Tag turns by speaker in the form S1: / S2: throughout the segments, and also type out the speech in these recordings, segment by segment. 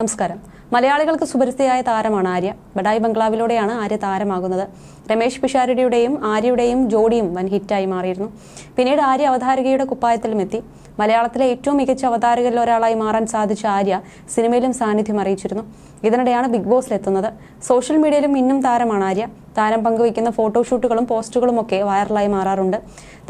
S1: നമസ്കാരം. മലയാളികൾക്ക് സുപരിസ്ഥിതിയായ താരമാണ് ആര്യ. ബഡായി ബംഗ്ലാവിലൂടെയാണ് ആര്യ താരമാകുന്നത്. രമേശ് പിഷാരടിയുടെയും ആര്യയുടെയും ജോഡിയും വൻ ഹിറ്റായി മാറിയിരുന്നു. പിന്നീട് ആര്യ അവതാരകയുടെ കുപ്പായത്തിലും എത്തി. മലയാളത്തിലെ ഏറ്റവും മികച്ച അവതാരകരിൽ ഒരാളായി മാറാൻ സാധിച്ച ആര്യ സിനിമയിലും സാന്നിധ്യം അറിയിച്ചിരുന്നു. ഇതിനിടെയാണ് ബിഗ് ബോസിലെത്തുന്നത് സോഷ്യൽ മീഡിയയിലും ഇന്നും താരമാണ് ആര്യ. താരം പങ്കുവയ്ക്കുന്ന ഫോട്ടോഷൂട്ടുകളും പോസ്റ്റുകളും ഒക്കെ വൈറലായി മാറാറുണ്ട്.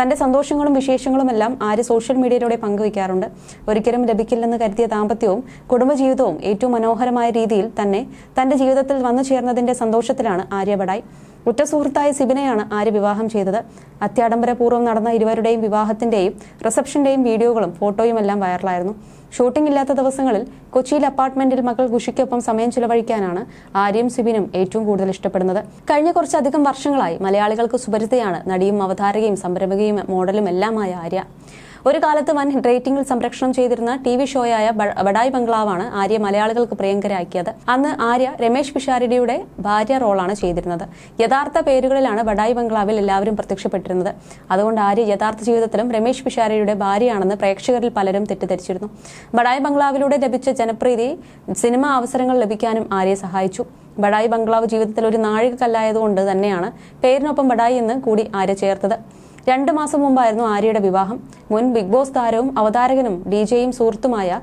S1: തന്റെ സന്തോഷങ്ങളും വിശേഷങ്ങളും എല്ലാം ആര്യ സോഷ്യൽ മീഡിയയിലൂടെ പങ്കുവയ്ക്കാറുണ്ട്. ഒരിക്കലും ലഭിക്കില്ലെന്ന് കരുതിയ ദാമ്പത്യവും കുടുംബജീവിതവും ഏറ്റവും മനോഹരമായ രീതിയിൽ തന്നെ തന്റെ ജീവിതത്തിൽ വന്നു ചേർന്നതിന്റെ സന്തോഷത്തിലാണ് ആര്യ ഉറ്റ സുഹൃത്തായ സിബിനെയാണ് ആര്യ വിവാഹം ചെയ്തത്. അത്യാഡംബരപൂർവം നടന്ന ഇരുവരുടെയും വിവാഹത്തിന്റെയും റിസപ്ഷന്റെയും വീഡിയോകളും ഫോട്ടോയും എല്ലാം വൈറലായിരുന്നു. ഷൂട്ടിംഗ് ഇല്ലാത്ത ദിവസങ്ങളിൽ കൊച്ചിയിൽ അപ്പാർട്ട്മെന്റിൽ മകൾ ഖുഷിക്കൊപ്പം സമയം ചിലവഴിക്കാനാണ് ആര്യയും സിബിനും ഏറ്റവും കൂടുതൽ ഇഷ്ടപ്പെടുന്നത്. കഴിഞ്ഞ കുറച്ചധികം വർഷങ്ങളായി മലയാളികൾക്ക് സുപരിതയാണ് നടിയും അവതാരകയും സംരംഭകയും മോഡലും എല്ലാമായ ആര്യ. ഒരു കാലത്ത് വൻ റേറ്റിംഗിൽ സംരക്ഷണം ചെയ്തിരുന്ന ടി വി ഷോയായ ബഡായ് ബംഗ്ലാവാണ് ആര്യ മലയാളികൾക്ക് പ്രിയങ്കരാക്കിയത്. അന്ന് ആര്യ രമേശ് പിഷാരടിയുടെ ഭാര്യ റോളാണ് ചെയ്തിരുന്നത്. യഥാർത്ഥ പേരുകളിലാണ് ബഡായി ബംഗ്ലാവിൽ എല്ലാവരും പ്രത്യക്ഷപ്പെട്ടിരുന്നത്. അതുകൊണ്ട് ആര്യ യഥാർത്ഥ ജീവിതത്തിലും രമേശ് പിഷാരടിയുടെ ഭാര്യയാണെന്ന് പ്രേക്ഷകരിൽ പലരും തെറ്റിദ്ധരിച്ചിരുന്നു. ബഡായി ബംഗ്ലാവിലൂടെ ലഭിച്ച ജനപ്രീതി സിനിമാ അവസരങ്ങൾ ലഭിക്കാനും ആര്യയെ സഹായിച്ചു. ബഡായി ബംഗ്ലാവ് ജീവിതത്തിൽ ഒരു നാഴികക്കല്ലായതുകൊണ്ട് തന്നെയാണ് പേരിനൊപ്പം ബഡായി എന്ന് കൂടി ആര്യ ചേർത്തത്. രണ്ട് മാസം മുമ്പായിരുന്നു ആര്യയുടെ വിവാഹം. മുൻ ബിഗ് ബോസ് താരവും അവതാരകനും ഡി ജെയും സുഹൃത്തുമായ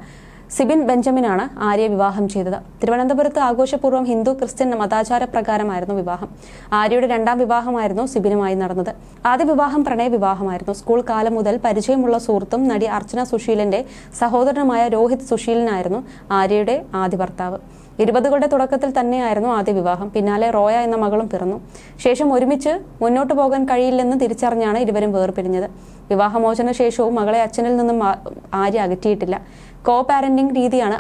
S1: സിബിൻ ബെഞ്ചമിനാണ് ആര്യ വിവാഹം ചെയ്തത്. തിരുവനന്തപുരത്ത് ആഘോഷപൂർവം ഹിന്ദു ക്രിസ്ത്യൻ മതാചാര പ്രകാരമായിരുന്നു വിവാഹം. ആര്യയുടെ രണ്ടാം വിവാഹമായിരുന്നു സിബിനുമായി നടന്നത്. ആദ്യ വിവാഹം പ്രണയ വിവാഹമായിരുന്നു. സ്കൂൾ കാലം മുതൽ പരിചയമുള്ള സുഹൃത്തും നടി അർച്ചന സുശീലന്റെ സഹോദരനുമായ രോഹിത് സുശീലനായിരുന്നു ആര്യയുടെ ആദ്യ ഭർത്താവ്. ഇരുപതുകളുടെ തുടക്കത്തിൽ തന്നെയായിരുന്നു ആദ്യ വിവാഹം. പിന്നാലെ റോയ എന്ന മകളും പിറന്നു. ശേഷം ഒരുമിച്ച് മുന്നോട്ട് പോകാൻ കഴിയില്ലെന്ന് തിരിച്ചറിഞ്ഞാണ് ഇരുവരും വേർപിരിഞ്ഞത്. വിവാഹമോചന ശേഷവും മകളെ അച്ഛനിൽ നിന്നും ആര്യ അകറ്റിയിട്ടില്ല. കോ പാരന്റിംഗ് രീതിയാണ്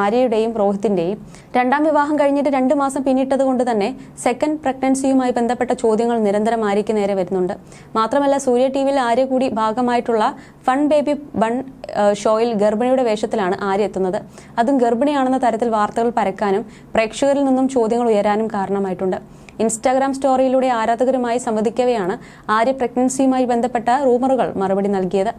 S1: ആര്യയുടെയും രോഹിത്തിന്റെയും. രണ്ടാം വിവാഹം കഴിഞ്ഞിട്ട് രണ്ട് മാസം പിന്നിട്ടത് കൊണ്ട് തന്നെ സെക്കൻഡ് പ്രഗ്നൻസിയുമായി ബന്ധപ്പെട്ട ചോദ്യങ്ങൾ നിരന്തരം ആര്യയ്ക്ക് നേരെ വരുന്നുണ്ട്. മാത്രമല്ല സൂര്യ ടി വിയിൽ ആര്യ കൂടി ഭാഗമായിട്ടുള്ള ഫൺ ബേബി ബൺ ഷോയിൽ ഗർഭിണിയുടെ വേഷത്തിലാണ് ആര്യ എത്തുന്നത്. അതും ഗർഭിണിയാണെന്ന തരത്തിൽ വാർത്തകൾ പരക്കാനും പ്രേക്ഷകരിൽ നിന്നും ചോദ്യങ്ങൾ ഉയരാനും കാരണമായിട്ടുണ്ട്. ഇൻസ്റ്റാഗ്രാം സ്റ്റോറിയിലൂടെ ആരാധകരുമായി സംവദിക്കവെയാണ് ആര്യ പ്രഗ്നൻസിയുമായി ബന്ധപ്പെട്ട റൂമറുകൾ മറുപടി നൽകിയത്.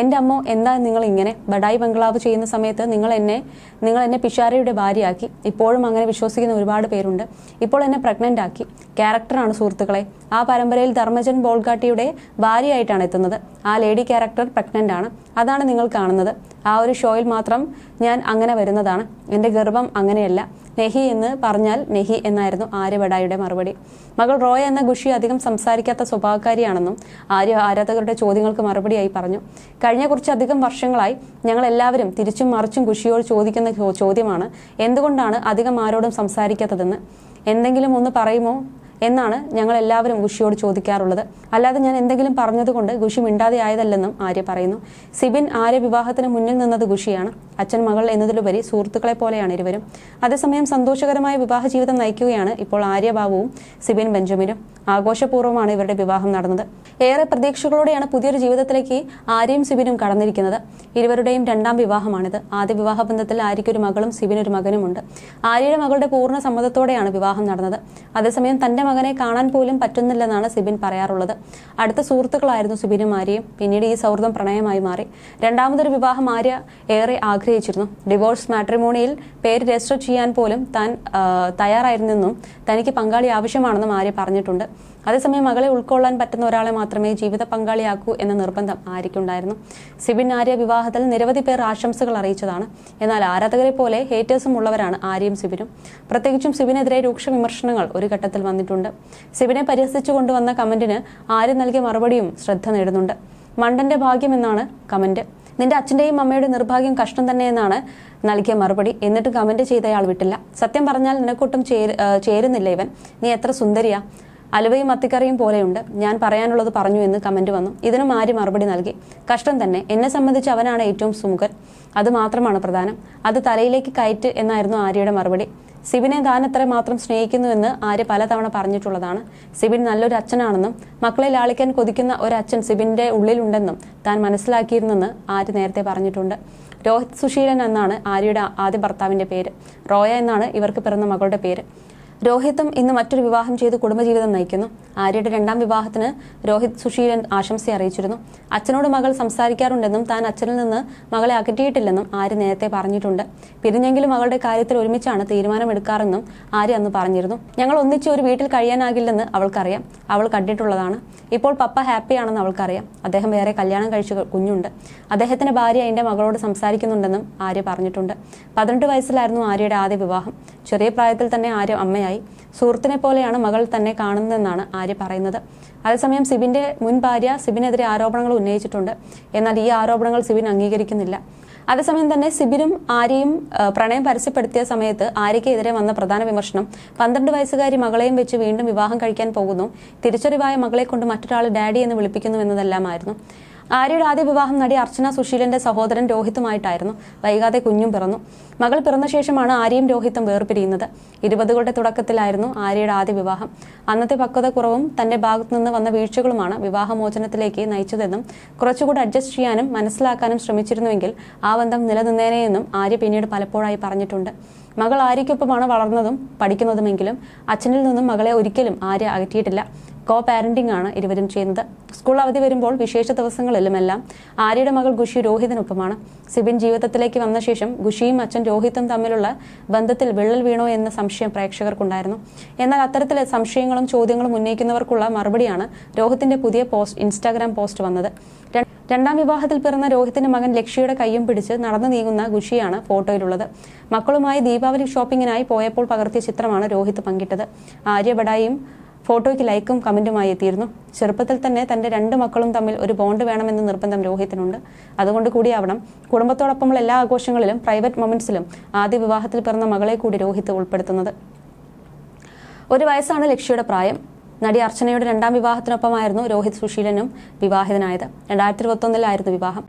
S1: എന്റെ അമ്മ എന്താ നിങ്ങൾ ഇങ്ങനെ ബഡായി ബംഗ്ലാവ് ചെയ്യുന്ന സമയത്ത് നിങ്ങൾ എന്നെ നിങ്ങൾ എന്നെ പിഷാരയുടെ ഭാര്യയാക്കി? ഇപ്പോഴും അങ്ങനെ വിശ്വസിക്കുന്ന ഒരുപാട് പേരുണ്ട്. ഇപ്പോൾ എന്നെ പ്രഗ്നന്റ് ആക്കി. ക്യാരക്ടറാണ് സുഹൃത്തുക്കളെ. ആ പരമ്പരയിൽ ധർമ്മജൻ ബോൾഗാട്ടിയുടെ ഭാര്യയായിട്ടാണ് എത്തുന്നത്. ആ ലേഡി ക്യാരക്ടർ പ്രഗ്നന്റ് ആണ്. അതാണ് നിങ്ങൾ കാണുന്നത്. ആ ഒരു ഷോയിൽ മാത്രം ഞാൻ അങ്ങനെ വരുന്നതാണ്. എന്റെ ഗർഭം അങ്ങനെയല്ല. നെഹി എന്ന് പറഞ്ഞാൽ നെഹി എന്നായിരുന്നു ആര്യവടായുടെ മറുപടി. മകൾ റോയ എന്ന ഗുഷി അധികം സംസാരിക്കാത്ത സ്വഭാവക്കാരിയാണെന്നും ആര്യ ആരാധകരുടെ ചോദ്യങ്ങൾക്ക് മറുപടിയായി പറഞ്ഞു. കഴിഞ്ഞ കുറച്ചധികം വർഷങ്ങളായി ഞങ്ങൾ എല്ലാവരും തിരിച്ചും മറിച്ചും ഗുഷിയോട് ചോദിക്കുന്ന ചോദ്യമാണ് എന്തുകൊണ്ടാണ് അധികം ആരോടും സംസാരിക്കാത്തതെന്ന്? എന്തെങ്കിലും ഒന്ന് പറയുമോ? എന്നാണ് ഞങ്ങൾ എല്ലാവരും ഗുഷിയോട് ചോദിക്കാറുള്ളത്. അല്ലാതെ ഞാൻ എന്തെങ്കിലും പറഞ്ഞതുകൊണ്ട് ഗുഷി മിണ്ടാതെ ആയതല്ലെന്നും ആര്യ പറയുന്നു. സിബിൻ ആര്യ വിവാഹത്തിന് മുന്നിൽ നിന്നത് ഗുഷിയാണ് അച്ഛൻ മകൾ എന്നതിലുപരി സുഹൃത്തുക്കളെ പോലെയാണ് ഇരുവരും. അതേസമയം സന്തോഷകരമായ വിവാഹ ജീവിതം നയിക്കുകയാണ് ഇപ്പോൾ ആര്യ ബാബുവും സിബിൻ ബെഞ്ചമിനും. ആഘോഷപൂർവമാണ് ഇവരുടെ വിവാഹം നടന്നത്. ഏറെ പ്രതീക്ഷകളോടെയാണ് പുതിയൊരു ജീവിതത്തിലേക്ക് ആര്യയും സിബിനും കടന്നിരിക്കുന്നത്. ഇരുവരുടെയും രണ്ടാം വിവാഹമാണിത്. ആദ്യ വിവാഹ ബന്ധത്തിൽ ആര്യയ്ക്ക് ഒരു മകളും സിബിനൊരു മകനുമുണ്ട്. ആര്യയുടെ മകളുടെ പൂർണ സമ്മതത്തോടെയാണ് വിവാഹം നടന്നത്. അതേസമയം തന്റെ മകനെ കാണാൻ പോലും പറ്റുന്നില്ലെന്നാണ് സിബിൻ പറയാറുള്ളത്. അടുത്ത സുഹൃത്തുക്കളായിരുന്നു സിബിനും ആര്യയും. പിന്നീട് ഈ സൗഹൃദം പ്രണയമായി മാറി. രണ്ടാമതൊരു വിവാഹം ആര്യ ഏറെ ആഗ്രഹിച്ചിരുന്നു. ഡിവോഴ്സ് മാട്രിമോണിയിൽ പേര് രജിസ്റ്റർ ചെയ്യാൻ പോലും താൻ തയ്യാറായിരുന്നെന്നും തനിക്ക് പങ്കാളി ആവശ്യമാണെന്നും ആര്യ പറഞ്ഞിട്ടുണ്ട്. അതേസമയം മകളെ ഉൾക്കൊള്ളാൻ പറ്റുന്ന ഒരാളെ മാത്രമേ ജീവിത പങ്കാളിയാക്കൂ എന്ന നിർബന്ധം ആര്യയ്ക്കുണ്ടായിരുന്നു. സിബിൻ ആര്യ വിവാഹത്തിൽ നിരവധി പേർ ആശംസകൾ അറിയിച്ചതാണ്. എന്നാൽ ആരാധകരെ പോലെ ഹേറ്റേഴ്സും ഉള്ളവരാണ് ആര്യയും സിബിനും. പ്രത്യേകിച്ചും സിബിനെതിരെ രൂക്ഷ വിമർശനങ്ങൾ ഒരു ഘട്ടത്തിൽ വന്നിട്ടുണ്ട്. സിബിനെ പരിഹസിച്ചു കൊണ്ടുവന്ന കമന്റിന് ആര്യ നൽകിയ മറുപടിയും ശ്രദ്ധ നേടുന്നുണ്ട്. മണ്ടന്റെ ഭാഗ്യം എന്നാണ് കമന്റ്. നിന്റെ അച്ഛന്റെയും അമ്മയുടെ നിർഭാഗ്യം കഷ്ടം തന്നെയെന്നാണ് നൽകിയ മറുപടി. എന്നിട്ട് കമന്റ് ചെയ്തയാൾ വിട്ടില്ല. സത്യം പറഞ്ഞാൽ നിനക്കൊട്ടും ചേരുന്നില്ല ഇവൻ. നീ എത്ര സുന്ദരിയാ. അലുവയും മത്തിക്കറിയും പോലെയുണ്ട്. ഞാൻ പറയാനുള്ളത് പറഞ്ഞു എന്ന് കമന്റ് വന്നു. ഇതിനും ആര്യ മറുപടി നൽകി? കഷ്ടം തന്നെ. എന്നെ സംബന്ധിച്ച് അവനാണ് ഏറ്റവും സുമുഖൻ. അത് മാത്രമാണ് പ്രധാനം. അത് തലയിലേക്ക് കയറ്റ് എന്നായിരുന്നു ആര്യയുടെ മറുപടി. സിബിനെ താൻ എത്ര മാത്രം സ്നേഹിക്കുന്നുവെന്ന് ആര്യ പലതവണ പറഞ്ഞിട്ടുള്ളതാണ്. സിബിൻ നല്ലൊരു അച്ഛനാണെന്നും മക്കളെ ലാളിക്കാൻ കൊതിക്കുന്ന ഒരു അച്ഛൻ സിബിന്റെ ഉള്ളിലുണ്ടെന്നും താൻ മനസ്സിലാക്കിയിരുന്നെന്ന് ആര്യ നേരത്തെ പറഞ്ഞിട്ടുണ്ട്. രോഹിത് സുശീലൻ എന്നാണ് ആര്യയുടെ ആദ്യ ഭർത്താവിന്റെ പേര്. റോയ എന്നാണ് ഇവർക്ക് പിറന്ന മകളുടെ പേര്. രോഹിത്തും ഇന്ന് മറ്റൊരു വിവാഹം ചെയ്ത് കുടുംബജീവിതം നയിക്കുന്നു. ആര്യയുടെ രണ്ടാം വിവാഹത്തിന് രോഹിത് സുശീലൻ ആശംസ അറിയിച്ചിരുന്നു. അച്ഛനോട് മകൾ സംസാരിക്കാറുണ്ടെന്നും താൻ അച്ഛനിൽ നിന്ന് മകളെ അകറ്റിയിട്ടില്ലെന്നും ആര്യ നേരത്തെ പറഞ്ഞിട്ടുണ്ട്. പിരിഞ്ഞെങ്കിലും മകളുടെ കാര്യത്തിൽ ഒരുമിച്ചാണ് തീരുമാനമെടുക്കാറെന്നും ആര്യ അന്ന് പറഞ്ഞിരുന്നു. ഞങ്ങൾ ഒന്നിച്ച് ഒരു വീട്ടിൽ കഴിയാനാകില്ലെന്ന് അവൾക്കറിയാം. അവൾ കണ്ടിട്ടുള്ളതാണ്. ഇപ്പോൾ പപ്പ ഹാപ്പിയാണെന്ന് അവൾക്കറിയാം. അദ്ദേഹം വേറെ കല്യാണം കഴിച്ചു കുഞ്ഞുണ്ട്. അദ്ദേഹത്തിന്റെ ഭാര്യ എന്റെ മകളോട് സംസാരിക്കുന്നുണ്ടെന്നും ആര്യ പറഞ്ഞിട്ടുണ്ട്. പതിനെട്ട് വയസ്സിലായിരുന്നു ആര്യയുടെ ആദ്യ വിവാഹം. ചെറിയ പ്രായത്തിൽ തന്നെ ആര്യ അമ്മയായി സുഹൃത്തിനെ പോലെയാണ് മകൾ തന്നെ കാണുന്നതെന്നാണ് ആര്യ പറയുന്നത്. അതേസമയം സിബിന്റെ മുൻ ഭാര്യ സിബിനെതിരെ ആരോപണങ്ങൾ ഉന്നയിച്ചിട്ടുണ്ട്. എന്നാൽ ഈ ആരോപണങ്ങൾ സിബിൻ അംഗീകരിക്കുന്നില്ല. അതേസമയം തന്നെ സിബിനും ആര്യയും പ്രണയം പരസ്യപ്പെടുത്തിയ സമയത്ത് ആര്യയ്ക്കെതിരെ വന്ന പ്രധാന വിമർശനം പന്ത്രണ്ട് വയസ്സുകാരി മകളെയും വെച്ച് വീണ്ടും വിവാഹം കഴിക്കാൻ പോകുന്നു. തിരിച്ചറിവായ മകളെ കൊണ്ട് മറ്റൊരാൾ ഡാഡി എന്ന് വിളിപ്പിക്കുന്നു എന്നതെല്ലാമായിരുന്നു. ആര്യയുടെ ആദ്യ വിവാഹം നടി അർച്ചന സുശീലന്റെ സഹോദരൻ രോഹിത്തുമായിട്ടായിരുന്നു. വൈകാതെ കുഞ്ഞും പിറന്നു. മകൾ പിറന്ന ശേഷമാണ് ആര്യയും രോഹിത്തും വേർപിരിയുന്നത്. ഇരുപതുകളുടെ തുടക്കത്തിലായിരുന്നു ആര്യയുടെ ആദ്യ വിവാഹം. അന്നത്തെ പക്വതക്കുറവും തന്റെ ഭാഗത്തു നിന്ന് വന്ന വീഴ്ചകളുമാണ് വിവാഹമോചനത്തിലേക്ക് നയിച്ചതെന്നും കുറച്ചുകൂടി അഡ്ജസ്റ്റ് ചെയ്യാനും മനസ്സിലാക്കാനും ശ്രമിച്ചിരുന്നുവെങ്കിൽ ആ ബന്ധം നിലനിന്നേനെയെന്നും ആര്യ പിന്നീട് പലപ്പോഴായി പറഞ്ഞിട്ടുണ്ട്. മകൾ ആര്യയ്ക്കൊപ്പമാണ് വളർന്നതും പഠിക്കുന്നതുമെങ്കിലും അച്ഛനിൽ നിന്നും മകളെ ഒരിക്കലും ആര്യ അകറ്റിയിട്ടില്ല. കോ പാരന്റിംഗ് ആണ് ഇരുവരും ചെയ്യുന്നത്. സ്കൂൾ അവധി വരുമ്പോൾ വിശേഷ ദിവസങ്ങളിലുമെല്ലാം ആര്യയുടെ മകൾ ഗുഷി രോഹിതിനൊപ്പമാണ്. സിബിൻ ജീവിതത്തിലേക്ക് വന്ന ശേഷം ഗുഷിയും അച്ഛൻ രോഹിത്തും തമ്മിലുള്ള ബന്ധത്തിൽ വിള്ളൽ വീണോ എന്ന സംശയം പ്രേക്ഷകർക്കുണ്ടായിരുന്നു. എന്നാൽ അത്തരത്തിലെ സംശയങ്ങളും ചോദ്യങ്ങളും ഉന്നയിക്കുന്നവർക്കുള്ള മറുപടിയാണ് രോഹിത്തിന്റെ പുതിയ പോസ്റ്റ് ഇൻസ്റ്റാഗ്രാം പോസ്റ്റ് വന്നത്. രണ്ടാം വിവാഹത്തിൽ പിറന്ന രോഹിത്തിന്റെ മകൻ ലക്ഷ്യയുടെ കൈയും പിടിച്ച് നടന്നു നീങ്ങുന്ന ഗുഷിയാണ് ഫോട്ടോയിലുള്ളത്. മക്കളുമായി ദീപാവലി ഷോപ്പിങ്ങിനായി പോയപ്പോൾ പകർത്തിയ ചിത്രമാണ് രോഹിത് പങ്കിട്ടത്. ആര്യ ഫോട്ടോയ്ക്ക് ലൈക്കും കമന്റുമായി എത്തിയിരുന്നു. ചെറുപ്പത്തിൽ തന്നെ തന്റെ രണ്ട് മക്കളും തമ്മിൽ ഒരു ബോണ്ട് വേണമെന്ന നിർബന്ധം രോഹിത്തിനുണ്ട്. അതുകൊണ്ട് കൂടിയാവണം. കുടുംബത്തോടൊപ്പമുള്ള എല്ലാ ആഘോഷങ്ങളിലും പ്രൈവറ്റ് മൊമെന്റ്സിലും ആദ്യ വിവാഹത്തിൽ പിറന്ന മകളെ കൂടി രോഹിത്ത് ഉൾപ്പെടുത്തുന്നത്. ഒരു വയസ്സാണ് ലക്ഷ്യയുടെ പ്രായം. നടി അർച്ചനയുടെ രണ്ടാം വിവാഹത്തിനൊപ്പമായിരുന്നു രോഹിത് സുശീലനും വിവാഹിതനായത്. രണ്ടായിരത്തി ഇരുപത്തൊന്നിലായിരുന്നു വിവാഹം.